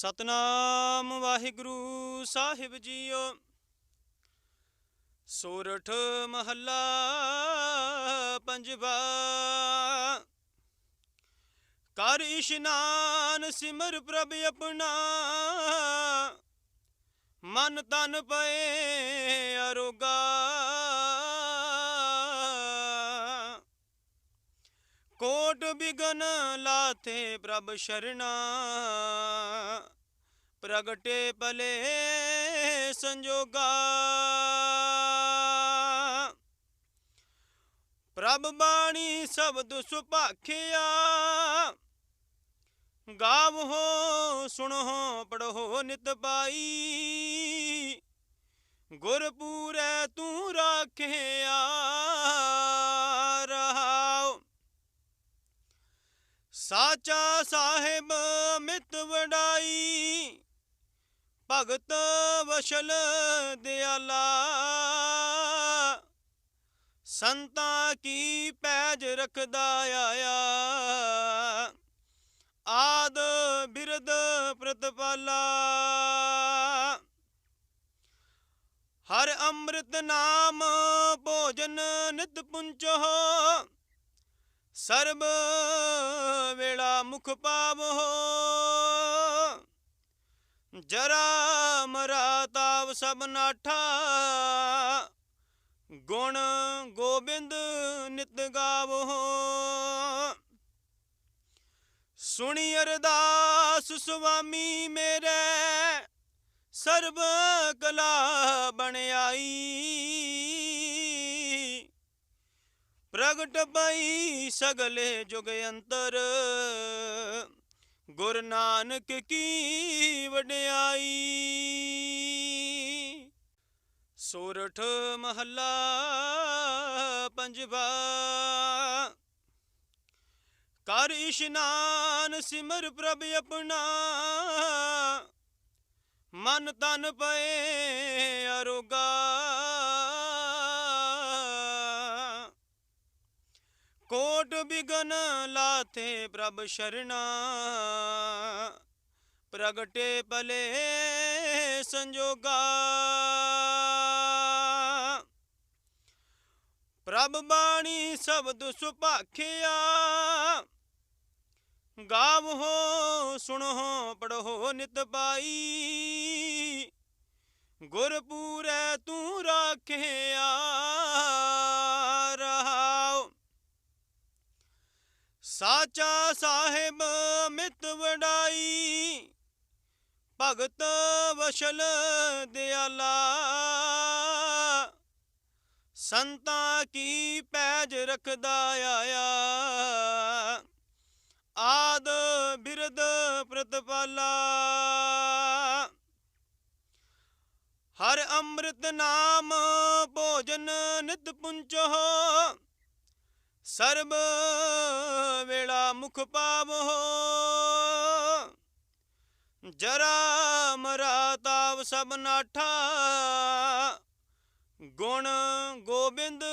ਸਤਨਾਮ ਵਾਹਿਗੁਰੂ ਸਾਹਿਬ ਜੀਓ। ਸੋਰਠ ਮਹੱਲਾ ਪੰਜਵਾ। ਕਰ ਇਸ਼ਨਾਨ ਸਿਮਰ ਪ੍ਰਭ ਆਪਣਾ। ਮਨ ਤਨ ਪਏ ਅਰੋਗਾ। ਕੋਟ ਬਿਗਨ ਲਾਥੇ ਪ੍ਰਭ ਸ਼ਰਣਾ। ਪ੍ਰਗਟੇ ਭਲੇ ਸੰਜੋਗਾ। ਪ੍ਰਭ ਬਾਣੀ ਸ਼ਬਦ ਸੁਭਾਖਿਆ। ਗਾਵੋ, ਸੁਣੋ ਪੜੋ ਨਿਤ ਪਾਈ। ਗੁਰਪੂਰੈ ਤੂੰ ਰਾਖਿਆ। ਸਾਚਾ ਸਾਹਿਬ ਮਿਤ ਵਡਾਈ, ਭਗਤ ਵਸ਼ਲ ਦਿਆਲਾ। ਸੰਤਾਂ ਕੀ ਪੈਜ ਰਖਦਾ ਆਇਆ। ਆਦ ਬਿਰਦ ਪ੍ਰਤਪਾਲਾ। ਹਰ ਅੰਮ੍ਰਿਤ ਨਾਮ ਭੋਜਨ ਨਿਤ ਪੁੰਚੋ। ਸਰਬ ਵੇਲਾ ਮੁਖ ਪਾਵੋ। ਜਰਾ ਮਰਾ ਤਾਵ ਸਭ ਨਾਠਾ। ਗੁਣ ਗੋਬਿੰਦ ਨਿਤ ਗਾਵੋ। ਸੁਣੀ ਅਰਦਾਸ ਸੁਆਮੀ ਮੇਰੇ, ਸਰਬ ਕਲਾ ਬਣਾਈ ਪ੍ਰਗਟ ਪਈ ਸਗਲੇ ਜੁਗ ਅੰਤਰ। ਗੁਰ ਨਾਨਕ ਕੀ ਵਡਿਆਈ। ਸੋਰਠ ਮਹੱਲਾ ਪੰਜਵਾ। ਕਰ ਇਸ਼ਨਾਨ ਸਿਮਰ ਪ੍ਰਭ ਆਪਣਾ। ਮਨ ਤਨ ਪਏ ਅਰੋਗਾ। ਕੋਟ ਬਿਗਨ ਲਾਥੇ ਪ੍ਰਭ ਸ਼ਰਣਾ। ਪ੍ਰਗਟੇ ਭਲੇ ਸੰਜੋਗਾ। ਪ੍ਰਭ ਬਾਣੀ ਸ਼ਬਦ ਸੁਭਾਖਿਆ। ਗਾਵੋ, ਸੁਣੋ ਪੜੋ ਨਿਤ ਪਾਈ। ਗੁਰਪੂਰੈ ਤੂੰ ਰਾਖਿਆ। ਸਾਚਾ ਸਾਹਿਬ ਮਿਤ ਵਡਾਈ। ਭਗਤ ਵਸ਼ਲ ਦਿਆਲਾ। ਸੰਤਾਂ ਕੀ ਪੈਜ ਰਖਦਾ ਆਇਆ। ਆਦ ਬਿਰਦ ਪ੍ਰਤਪਾਲਾ। ਹਰ ਅੰਮ੍ਰਿਤ ਨਾਮ ਭੋਜਨ ਨਿਤ ਪੁੰਚੋ। ਸਰਬ ਵੇਲਾ ਮੁਖ ਪਾਵੋ। ਜਰਾ ਮਰਾ ਤਾਵ ਸਭ ਨਾਠਾ। ਗੁਣ ਗੋਬਿੰਦ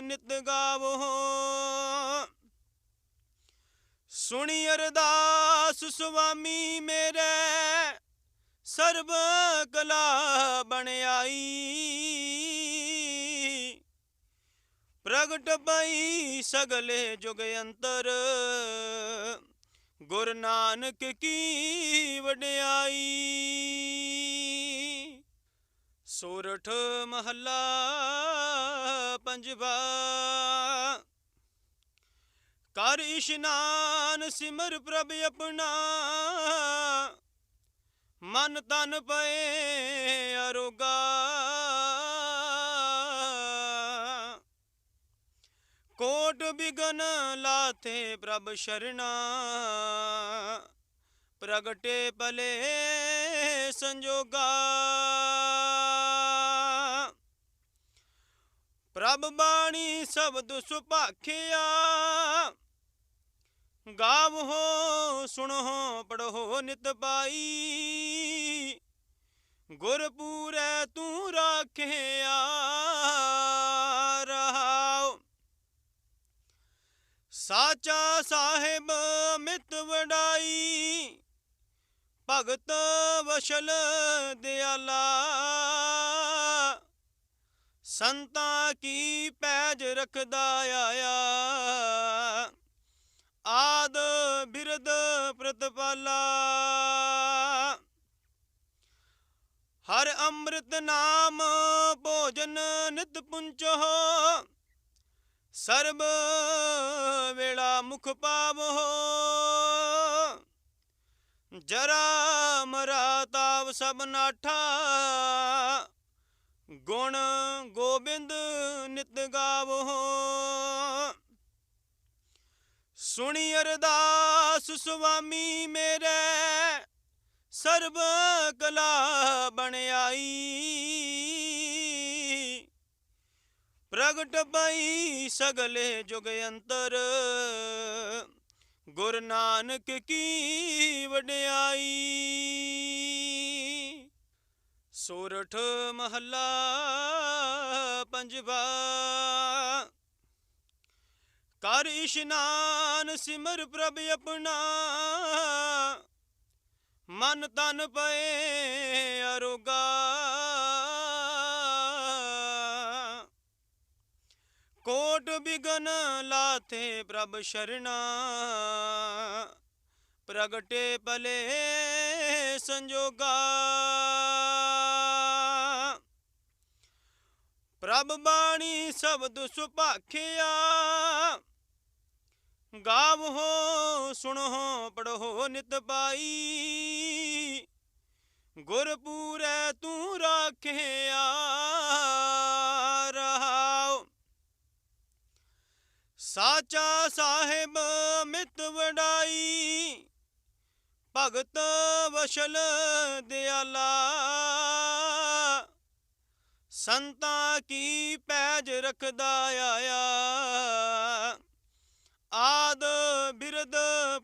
ਨਿਤ ਗਾਵੋ। ਸੁਣੀ ਅਰਦਾਸ ਸੁਆਮੀ ਮੇਰੇ, ਸਰਬ ਕਲਾ ਬਣਾਈ ਪ੍ਰਗਟ ਪਈ ਸਗਲੇ ਜੁਗ ਅੰਤਰ। ਗੁਰ ਨਾਨਕ ਕੀ ਵਡਿਆਈ। ਸੋਰਠ ਮਹੱਲਾ ਪੰਜਵਾ। ਕਰ ਇਸ਼ਨਾਨ ਸਿਮਰ ਪ੍ਰਭ ਆਪਣਾ। ਮਨ ਤਨ ਪਏ ਅਰੋਗਾ। ਕੋਟ ਬਿਗਨ ਲਾਥੇ ਪ੍ਰਭ ਸ਼ਰਣਾ। ਪ੍ਰਗਟੇ ਭਲੇ ਸੰਜੋਗਾ। ਪ੍ਰਭ ਬਾਣੀ ਸ਼ਬਦ ਸੁਭਾਖਿਆ। ਗਾਵੋ, ਸੁਣੋ ਪੜੋ ਨਿਤ ਪਾਈ। ਗੁਰਪੂਰੈ ਤੂੰ ਰਾਖਿਆ। ਸਾਚਾ ਸਾਹਿਬ ਮਿਤ ਵਡਾਈ, ਭਗਤ ਵਸ਼ਲ ਦਿਆਲਾ। ਸੰਤਾ ਕੀ ਪੈਜ ਰਖਦਾ ਆਇਆ। ਆਦ ਬਿਰਦ ਪ੍ਰਤਪਾਲਾ। ਹਰ ਅੰਮ੍ਰਿਤ ਨਾਮ ਭੋਜਨ ਨਿਤ ਪੁੰਚੋ। ਸਰਬ ਵੇਲਾ ਮੁਖ ਪਾਵੋ ਜਰਾ ਮਰਾ ਤਾਵ ਸਭ ਨਾਠਾ। ਗੁਣ ਗੋਬਿੰਦ ਨਿਤ ਗਾਵੋ ਸੁਣੀ ਅਰਦਾਸ ਸੁਆਮੀ ਮੇਰੇ, ਸਰਬ ਕਲਾ ਬਣ ਪ੍ਰਗਟ ਪਈ ਸਗਲੇ ਜੁਗ ਅੰਤਰ। ਗੁਰ ਨਾਨਕ ਕੀ ਵਡਿਆਈ। ਸੋਰਠ ਮਹੱਲਾ ਪੰਜਵਾ। ਕਰ ਇਸ਼ਨਾਨ ਸਿਮਰ ਪ੍ਰਭ ਆਪਣਾ। ਮਨ ਤਨ ਪਏ ਅਰੋਗਾ। ਕੋਟ ਬਿਗਨ ਲਾਥੇ ਪ੍ਰਭ ਸ਼ਰਣਾ। ਪ੍ਰਗਟੇ ਭਲੇ ਸੰਜੋਗਾ। ਪ੍ਰਭ ਬਾਣੀ ਸ਼ਬਦ ਸੁਭਾਖਿਆ। ਗਾਵੋ, ਸੁਣੋ ਪੜੋ ਨਿਤ ਪਾਈ। ਗੁਰਪੂਰੈ ਤੂੰ ਰਾਖਿਆ। ਸਾਚਾ ਸਾਹਿਬ ਮਿਤ ਵਡਾਈ, ਭਗਤ ਵਸ਼ਲ ਦਿਆਲਾ। ਸੰਤਾਂ ਕੀ ਪੈਜ ਰਖਦਾ ਆਇਆ। ਆਦ ਬਿਰਦ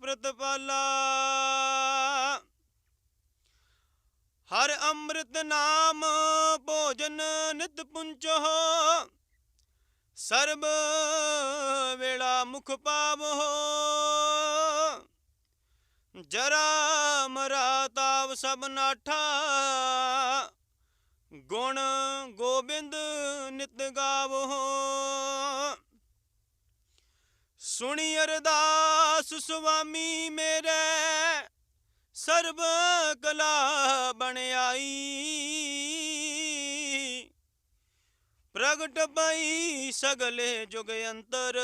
ਪ੍ਰਤਪਾਲਾ। ਹਰ ਅੰਮ੍ਰਿਤ ਨਾਮ ਭੋਜਨ ਨਿਤ ਪੁੰਚੋ ਸਰਬ ਵੇਲਾ ਮੁਖ ਪਾਵੋ ਜਰਾ ਮਰਾ ਤਾਵ ਸਭ ਨਾਠਾ। ਗੁਣ ਗੋਬਿੰਦ ਨਿਤ ਗਾਵੋ ਸੁਣੀ ਅਰਦਾਸ ਸੁਆਮੀ ਮੇਰੇ, ਸਰਬ ਕਲਾ ਬਣ ਪ੍ਰਗਟ ਪਈ ਸਗਲੇ ਜੁਗ ਅੰਤਰ।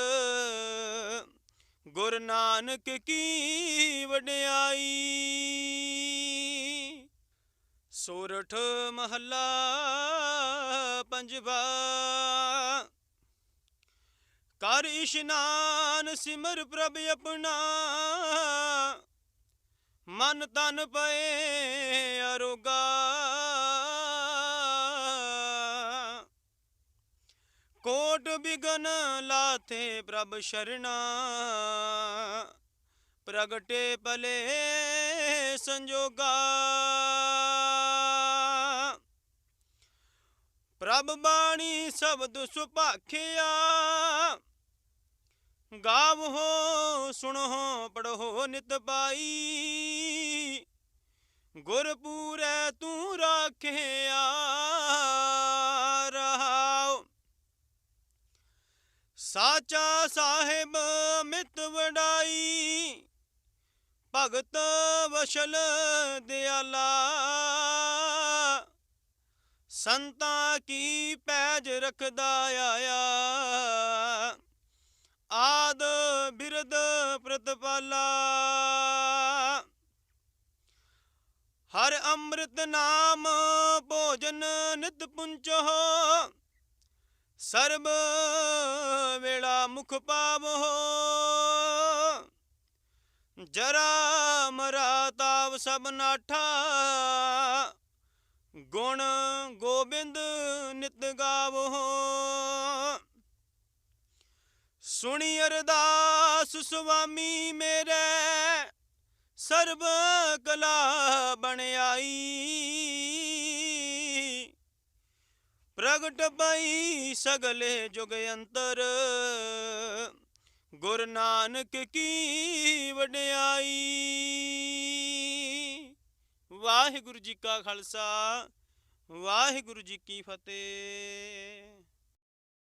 ਗੁਰ ਨਾਨਕ ਕੀ ਵਡਿਆਈ। ਸੋਰਠ ਮਹੱਲਾ ਪੰਜਵਾ। ਕਰ ਇਸ਼ਨਾਨ ਸਿਮਰ ਪ੍ਰਭ ਆਪਣਾ। ਮਨ ਤਨ ਪਏ ਅਰੋਗਾ। ਕੋਟ ਬਿਗਨ ਲਾਥੇ ਪ੍ਰਭ ਸ਼ਰਣਾ। ਪ੍ਰਗਟੇ ਭਲੇ ਸੰਜੋਗਾ। ਪ੍ਰਭ ਬਾਣੀ ਸ਼ਬਦ ਸੁਭਾਖਿਆ। ਗਾਵ ਹੋ ਸੁਣੋ ਪੜੋ ਨਿਤ ਪਾਈ। ਗੁਰਪੂਰੈ ਤੂੰ ਰਾਖਿਆ। ਸਾਚਾ ਸਾਹਿਬ ਮਿਤ ਵਡਾਈ। ਭਗਤ ਵਸ਼ਲ ਦਿਆਲਾ। ਸੰਤਾਂ ਕੀ ਪੈਜ ਰਖਦਾ ਆਇਆ। ਆਦ ਬਿਰਦ ਪ੍ਰਤਪਾਲਾ। ਹਰ ਅੰਮ੍ਰਿਤ ਨਾਮ ਭੋਜਨ ਨਿਤ ਪੁੰਚੋ ਸਰਬ ਵੇਲਾ ਮੁਖ ਪਾਵੋ। ਜਰਾ ਮਰਾ ਤਾਵ ਸਭ ਨਾਠਾ। ਗੁਣ ਗੋਬਿੰਦ ਨਿਤ ਗਾਵੋ। ਸੁਣੀ ਅਰਦਾਸ ਸੁਆਮੀ ਮੇਰੇ, ਸਰਬ ਕਲਾ ਬਣ ਪ੍ਰਗਟ ਪਈ ਸਗਲੇ ਜੁਗ ਅੰਤਰ। ਗੁਰ ਨਾਨਕ ਕੀ ਵਡਿਆਈ। ਵਾਹਿਗੁਰੂ ਜੀ ਕਾ ਖਾਲਸਾ, ਵਾਹਿਗੁਰੂ ਜੀ ਕੀ ਫਤਿਹ।